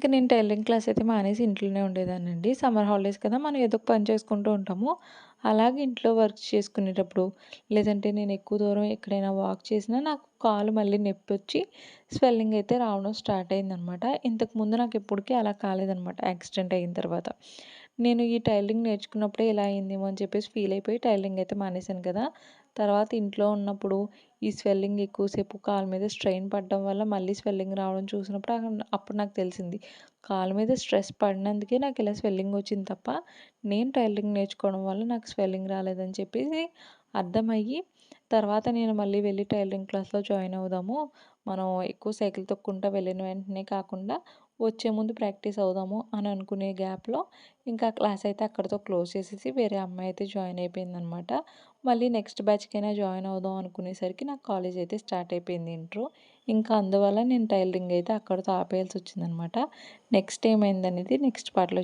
ఇంకా నేను tailoring class అయితే మానేసి ఇంట్లోనే ఉండేదానండి సమ్మర్ హాలిడేస్ కదా! మనం ఏదో ఒక పని చేసుకుంటూ ఉంటాము. అలాగే ఇంట్లో వర్క్ చేసుకునేటప్పుడు, లేదంటే నేను ఎక్కువ దూరం ఎక్కడైనా వాక్ చేసినా నాకు కాలు మళ్ళీ నొప్పొచ్చి స్వెల్లింగ్ అయితే రావడం స్టార్ట్ అయిందనమాట. ఇంతకుముందు నాకు ఎప్పటికీ అలా కాలేదనమాట యాక్సిడెంట్ అయిన తర్వాత. నేను ఈ టైలరింగ్ నేర్చుకున్నప్పుడే ఇలా అయిందేమో అని చెప్పేసి ఫీల్ అయిపోయి టైలరింగ్ అయితే మానేశాను కదా! తర్వాత ఇంట్లో ఉన్నప్పుడు ఈ స్వెల్లింగ్ ఎక్కువసేపు కాలు మీద స్ట్రెయిన్ పడడం వల్ల మళ్ళీ స్వెల్లింగ్ రావడం చూసినప్పుడు అప్పుడు నాకు తెలిసింది. కాలు మీద స్ట్రెస్ పడినందుకే నాకు ఇలా స్వెల్లింగ్ వచ్చింది తప్ప, నేను టైలరింగ్ నేర్చుకోవడం వల్ల నాకు స్వెల్లింగ్ రాలేదని చెప్పేసి అర్థమయ్యి, తర్వాత నేను మళ్ళీ వెళ్ళి టైలరింగ్ క్లాస్‌లో జాయిన్ అవుదాము. మనం ఎక్కువ సైకిల్ తొక్కుంటా వెళ్ళిన వెంటనే కాకుండా, వచ్చే ముందు ప్రాక్టీస్ అవుదాము అని అనుకునే గ్యాప్‌లో ఇంకా క్లాస్ అయితే అక్కడితో క్లోజ్ చేసేసి వేరే అమ్మాయి అయితే జాయిన్ అయిపోయిందనమాట. మళ్ళీ నెక్స్ట్ బ్యాచ్‌కైనా జాయిన్ అవుదాం అనుకునేసరికి నాకు కాలేజ్ అయితే స్టార్ట్ అయిపోయింది ఇంట్రో ఇంకా అందువల్ల నేను టైలరింగ్ అయితే అక్కడితో ఆపేయాల్సి వచ్చిందనమాట. నెక్స్ట్ ఏమైందనేది నెక్స్ట్ పార్ట్‌లో